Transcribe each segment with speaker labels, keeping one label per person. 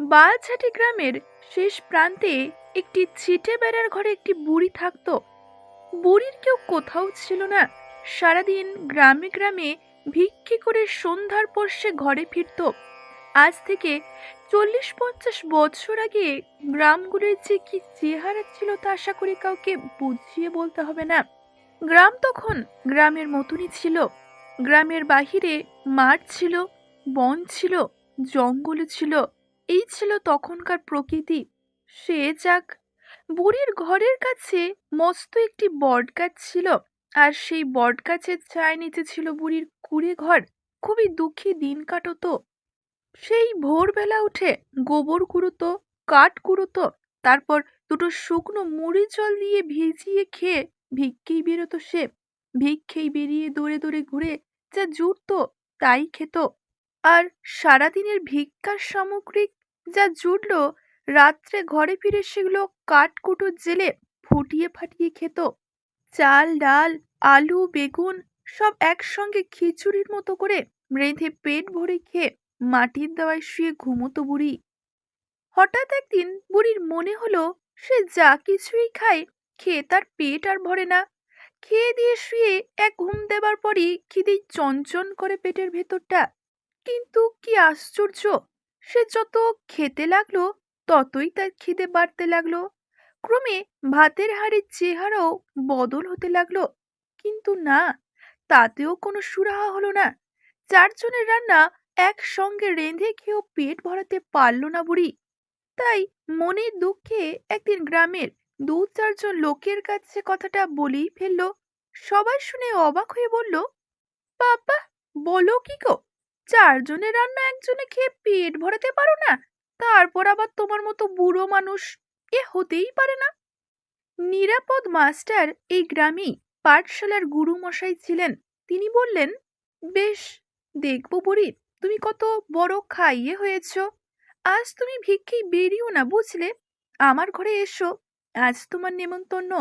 Speaker 1: বালছাটি গ্রামের শেষ প্রান্তে একটি ছিটে বেড়ার ঘরে একটি বুড়ি থাকতো। বুড়ির কেউ কোথাও ছিল না। সারাদিন গ্রামে গ্রামে ভিক্ষি করে সন্ধ্যার পর সে ঘরে ফিরত। আজ থেকে চল্লিশ পঞ্চাশ বছর আগে গ্রামগুলির যে কি চেহারা ছিল তা আশা করি কাউকে বুঝিয়ে বলতে হবে না। গ্রাম তখন গ্রামের মতনই ছিল। গ্রামের বাহিরে মাঠ ছিল, বন ছিল, জঙ্গল ছিল, এই ছিল তখনকার প্রকৃতি। সে যাক, বুড়ির ঘরের কাছে মস্ত একটি বটগাছ ছিল, আর সেই বটগাছের ছায় নিচে ছিল বুড়ির কুড়ে ঘর, খুবই দুঃখী দিন কাটতো। সেই ভোরবেলা উঠে গোবর কুড়োতো, কাঠ কুড়োতো, তারপর দুটো শুকনো মুড়ি জল দিয়ে ভিজিয়ে খেয়ে ভিক্ষেই বেরোতো সে। ভিক্ষেই বেরিয়ে দৌড়ে দৌড়ে ঘুরে যা জুটতো তাই খেত। আর সারাদিনের ভিক্ষার সামগ্রিক যা জুটলো রাত্রে ঘরে ফিরে সেগুলো কাঠকুটো জেলে ফুটিয়ে ফাটিয়ে খেত। চাল, ডাল, আলু, বেগুন সব একসঙ্গে খিচুড়ির মতো করে রেঁধে পেট ভরে খেয়ে মাটির দাওয়ায় শুয়ে ঘুমোতো বুড়ি। হঠাৎ একদিন বুড়ির মনে হলো, সে যা কিছুই খায়, খেয়ে তার পেট আর ভরে না। খেয়ে দিয়ে শুয়ে এক ঘুম দেবার পরই খিদেই চঞ্চন করে পেটের ভেতরটা। কিন্তু কি আশ্চর্য, সে যত খেতে লাগল, ততই তার খিদে বাড়তে লাগল। ক্রমে ভাতের হাড়ির চেহারাও বদল হতে লাগল। কিন্তু না, তাতেও কোনো সুরাহা হলো না। চারজনের রান্না একসঙ্গে রেঁধে খেয়েও পেট ভরাতে পারল না বুড়ি। তাই মনের দুঃখে একদিন গ্রামের দু চারজন লোকের কাছে কথাটা বলেই ফেলল, সবাই শুনে অবাক হয়ে বলল, বাবা, বলো কি গো? চারজনের রান্না একজনে খেয়ে পেট ভরাতে পারো না, তারপর আবার তোমার মতো বুড়ো মানুষ? এ হতেই পারে না। নিরাপদ মাস্টার এই গ্রামেই পাঠশালার গুরু মশাই ছিলেন। তিনি বললেন, বেশ, দেখব বুড়ি, তুমি কত বড় খাইয়ে হয়েছ। আজ তুমি ভিক্ষেই বেরিও না, বুঝলে? আমার ঘরে এসো আজ তোমার নেমন্তন্ন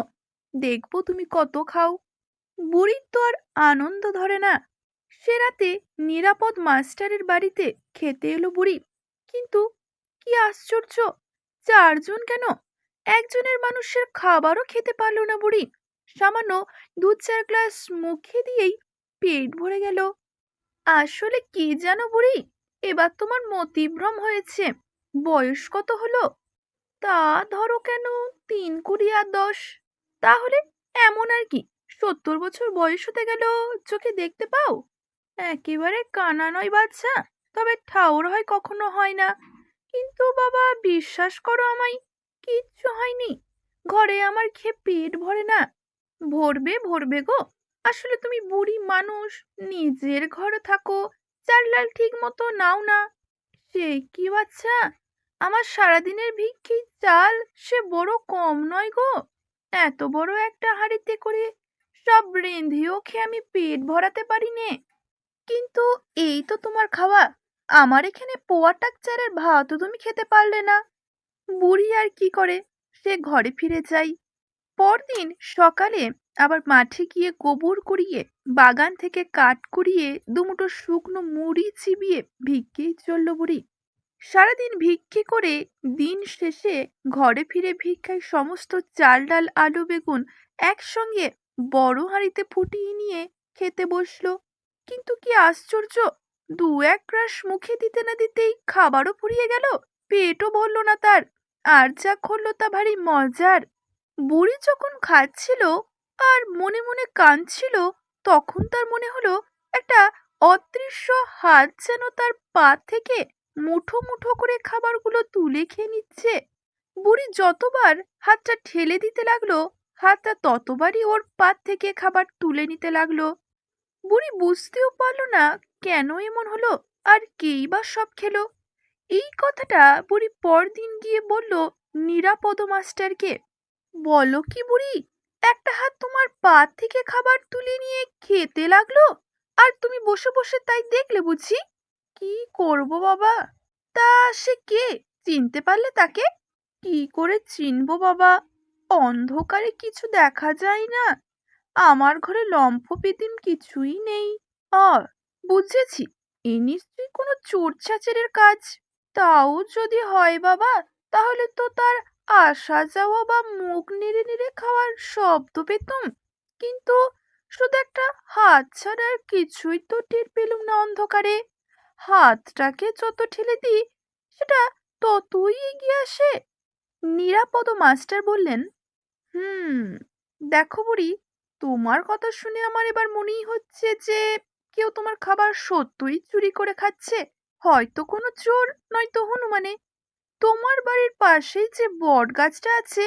Speaker 1: দেখব তুমি কত খাও। বুড়ির তো আর আনন্দ ধরে না। সে রাতে নিরাপদ মাস্টারের বাড়িতে খেতে এলো বুড়ি। কিন্তু কি আশ্চর্য! চারজন কেন? একজনের মানুষের খাবারও খেতে পারল না বুড়ি। সামান্য দু চার গ্লাস মুখে দিয়েই পেট ভরে গেল। আসলে কি জানো বুড়ি? এবার তোমার মতিভ্রম হয়েছে। বয়স কত হলো? তা ধরো কেন? তিন কুড়ি আর দশ। তাহলে এমন আর কি? সত্তর বছর বয়স হতে গেল, চোখে দেখতে পাও? একেবারে কানা নয় বাচ্চা, তবে ঠাউর হয় কখনো হয় না। কিন্তু বাবা, বিশ্বাস করো আমায়, কিচ্ছু হয়নি। ঘরে আমার খেয়ে পেট ভরে না। ভরবে ভরবে গো। আসলে তুমি বুড়ি মানুষ, নিজের ঘরে থাকো, চাল ডাল ঠিক মতো নাও না। সে কি বাচ্চা? আমার সারাদিনের ভিক্ষি চাল সে বড় কম নয় গো। এত বড় একটা হাঁড়িতে করে সব রেঁধেও খেয়ে আমি পেট ভরাতে পারি নে কিন্তু এই তো তোমার খাওয়া। আমার এখানে পোয়া টাক চালের ভাতও তুমি খেতে পারলে না। বুড়ি আর কি করে? সে ঘরে ফিরে যাই। পরদিন সকালে আবার মাঠে গিয়ে গোবর কুড়িয়ে, বাগান থেকে কাঠ কুড়িয়ে দুমুটো শুকনো মুড়ি চিবিয়ে ভিক্ষেই চলল বুড়ি। সারাদিন ভিক্ষে করে দিন শেষে ঘরে ফিরে ভিক্ষায় সমস্ত চাল ডাল আলু, বেগুন একসঙ্গে বড় হাঁড়িতে ফুটিয়ে নিয়ে খেতে বসল। কিন্তু কি আশ্চর্য, দু এক গ্রাস মুখে দিতে না দিতেই খাবারও ফুরিয়ে গেল, পেটও ভরল না তার। আর যা খরল তা ভারী মজার। বুড়ি যখন খাচ্ছিল আর মনে মনে কাঁদছিল, তখন তার মনে হলো একটা অদৃশ্য হাত যেন তার পা থেকে মুঠো মুঠো করে খাবারগুলো তুলে খেয়ে নিচ্ছে। বুড়ি যতবার হাতটা ঠেলে দিতে লাগল, হাতটা ততবারই ওর পা থেকে খাবার তুলে নিতে লাগল। বুড়ি বুঝতেও পারল না কেন এমন হলো আর কেই বা সব খেলো। এই কথাটা বুড়ি পরদিন গিয়ে বলল নিরাপদ মাস্টারকে। বলো কি বুড়ি, একটা হাত তোমার পা থেকে খাবার তুলে নিয়ে খেতে লাগল? আর তুমি বসে বসে তাই দেখলে বুঝি? কি করব বাবা? তা সে কে? চিনতে পারলে তাকে? কি করে চিনব বাবা? অন্ধকারে কিছু দেখা যায় না। আমার ঘরে লম্ফ পিদিম কিছুই নেই। আ বুঝেছি, এ নিশ্চয়ই কোনো চোর চাচের কাজ। তাও যদি হয় বাবা, তাহলে তো তার আসা যাওয়া বা মুখ নেড়ে নেড়ে খাওয়ার শব্দ পেতুম। কিন্তু শুধু একটা হাত ছাড়া আর কিছুই তো টের পেলুম না অন্ধকারে। হাতটাকে যত ঠেলে দিই, সেটা ততই এগিয়ে আসে। নিরাপদ মাস্টার বললেন, হুম, দেখো বুড়ি, তোমার কথা শুনে আমার এবার মনেই হচ্ছে যে কেউ তোমার খাবার সত্যই চুরি করে খাচ্ছে। হয়তো কোনো চোর, নয়তো হনুমানে। তোমার বাড়ির পাশেই যে বট গাছটা আছে,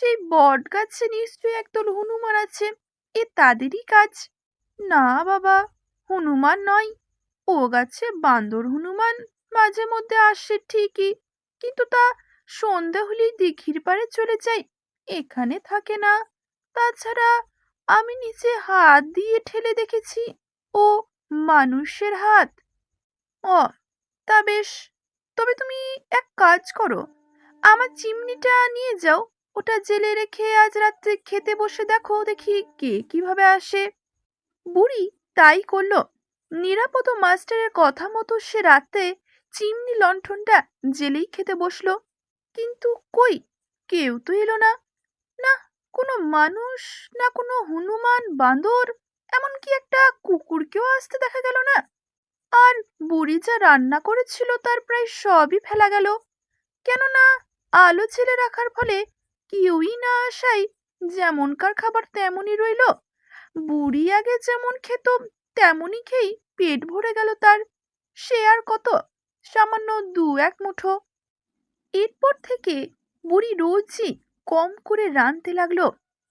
Speaker 1: সেই বট গাছে নিশ্চয়ই একদল হনুমান আছে। এ তাদেরই কাজ। না বাবা, হনুমান নয়। ও গাছে বান্দর হনুমান মাঝে মধ্যে আসে ঠিকই, কিন্তু তা সন্ধে হলেই দিঘির পাড়ে চলে যায় এখানে থাকে না। তাছাড়া আমি নিচে হাত দিয়ে ঠেলে দেখেছি, ও মানুষের হাত। ও, তা বেশ, তবে তুমি এক কাজ করো, আমার চিমনিটা নিয়ে যাও, ওটা জেলে রেখে আজ রাত্রে খেতে বসে দেখো, দেখি কে কীভাবে আসে। বুড়ি তাই করল। নিরাপদ মাস্টারের কথা মতো সে রাতে চিমনি লণ্ঠনটা জেলেই খেতে বসল। কিন্তু কই? কেউ তো এলো না। না, কোনো মানুষ, না কোনো হনুমান, বাঁদর, এমনকি একটা কুকুরকেও আসতে দেখা গেল না। আর বুড়ি যা রান্না করেছিল তার প্রায় সবই ফেলা গেল। কেননা আলো ছেলে রাখার ফলে কেউই না আসায় যেমনকার খাবার তেমনই রইল। বুড়ি আগে যেমন খেত তেমনই খেয়েই পেট ভরে গেল তার। সে আর কত, সামান্য দু এক মুঠো। এরপর থেকে বুড়ি রোজই কম করে রাঁধতে লাগল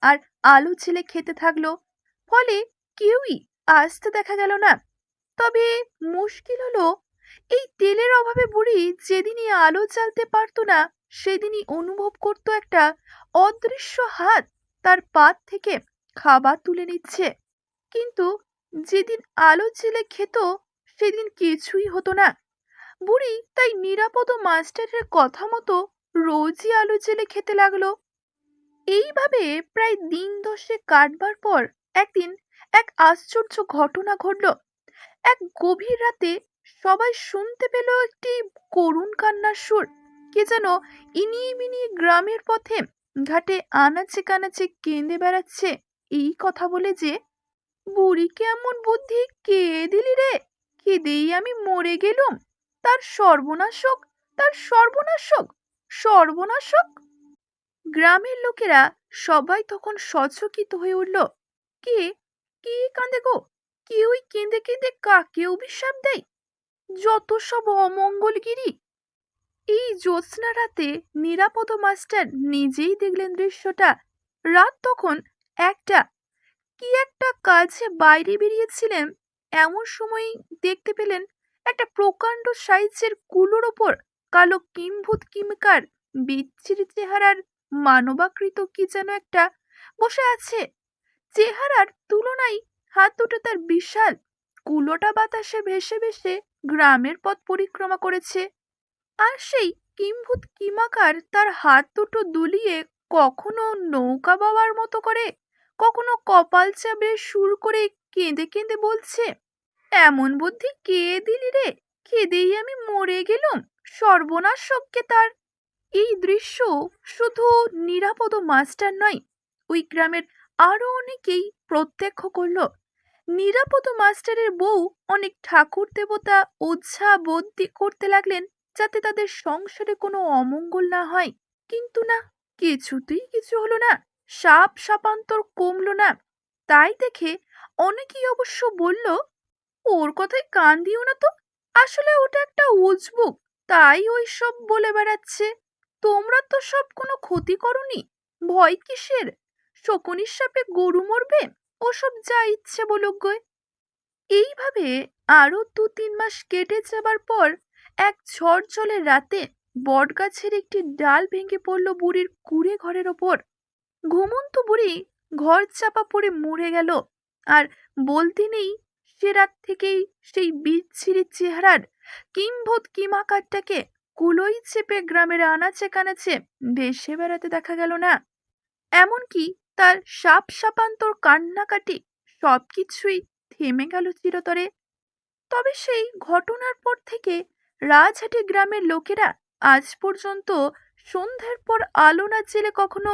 Speaker 1: আর আলু ছেলে খেতে থাকল। ফলে কেউই আসতে দেখা গেল না। তবে মুশকিল হলো, এই তেলের অভাবে বুড়ি যেদিনই আলো জ্বালতে পারতো না, সেদিনই অনুভব করতো একটা অদৃশ্য হাত তার পাত থেকে খাবার তুলে নিচ্ছে। কিন্তু যেদিন আলো জ্বেলে খেত, সেদিন কিছুই হতো না। বুড়ি তাই নিরাপদ মাস্টারের কথা মতো রোজই আলো জেলে খেতে লাগল। এইভাবে প্রায় দিন দশে কাটবার পর একদিন এক আশ্চর্য ঘটনা ঘটল। এক গভীর রাতে সবাই শুনতে পেল একটি করুণ কান্নার সুর। কে যেন ইনিয়ে গ্রামের পথে ঘাটে আনাচে কানাচে কেঁদে বেড়াচ্ছে। এই কথা বলে যে বুড়িকে এমন বুদ্ধি? কে দিলি রে? কেঁদেই আমি মরে গেলুম। তার সর্বনাশক তার সর্বনাশক সর্বনাশক গ্রামের লোকেরা সবাই তখন সচকিত হয়ে উঠল। কে? কে কাঁদে গো? কেউই কেঁদে কেঁদে কাকে অভিশাপ দেয়? যত সব অমঙ্গলগিরি। এই জ্যোৎস্না রাতে নিরাপদ মাস্টার নিজেই দেখলেন দৃশ্যটা। রাত তখন একটা কি একটা কাজে বাইরে বেরিয়েছিলেন? এমন সময় দেখতে পেলেন একটা প্রকাণ্ড সাইজের কুলোর ওপর কালো কিম্ভূত কিমকার বিচ্ছিরি চেহারার মানবাকৃত কি যেন একটা বসে আছে। চেহারার তুলনায় হাত দুটো তার বিশাল, কুলোটা বাতাসে ভেসে ভেসে গ্রামের পথ পরিক্রমা করেছে। আর সেই কিম্ভূত কিমাকার তার হাত দুটো দুলিয়ে কখনো নৌকা বাবার মতো করে কখনো কপাল চাবে সুর করে কেঁদে কেঁদে বলছে, এমন বুদ্ধি কে দিলি রে? কেঁদেই আমি মরে গেলুম, সর্বনাশ সবকে তার। এই দৃশ্য শুধু নিরাপদ মাস্টার নয়, ওই গ্রামের আরও অনেকেই প্রত্যক্ষ করল। নিরাপদ মাস্টারের বউ অনেক ঠাকুর দেবতা ওঝা বদ্যি করতে লাগলেন যাতে তাদের সংসারে কোনো অমঙ্গল না হয়। কিন্তু না, কিছুতেই কিছু হলো না। সাপ সাপান্তর কমল না। তাই দেখে অনেকেই অবশ্য বলল, ওর কথায় কান দিও না তো। আসলে ওটা একটা উজবুক। তাই ওই সব বলে বেড়াচ্ছে। তোমরা তো সব কোনো ক্ষতি করনি। ভয় কিসের? শকুনির সাপে গরু মরবে? ওসব যা ইচ্ছে বলুক গো। এইভাবে আরও দু তিন মাস কেটে যাবার পর এক ঝড় জলের রাতে বটগাছের একটি ডাল ভেঙে পড়ল বুড়ির কুড়ে ঘরের ওপর। ঘুমন্ত বুড়ি ঘর চাপা পড়ে মরে গেল। আর বলতে নেই সে রাত থেকেই সেই বিচ্ছিরি চেহারার কিম্ভূত কিমাকারটাকে কুলোই চেপে গ্রামের আনাচে কানাচে ভেসে বেড়াতে দেখা গেল না। এমনকি তার সাপ সাপান্তর কান্নাকাটি সবকিছুই থেমে গেল চিরতরে। তবে সেই ঘটনার পর থেকে রাজহাটি গ্রামের লোকেরা আজ পর্যন্ত সন্ধ্যার পর আলো না জেলে কখনো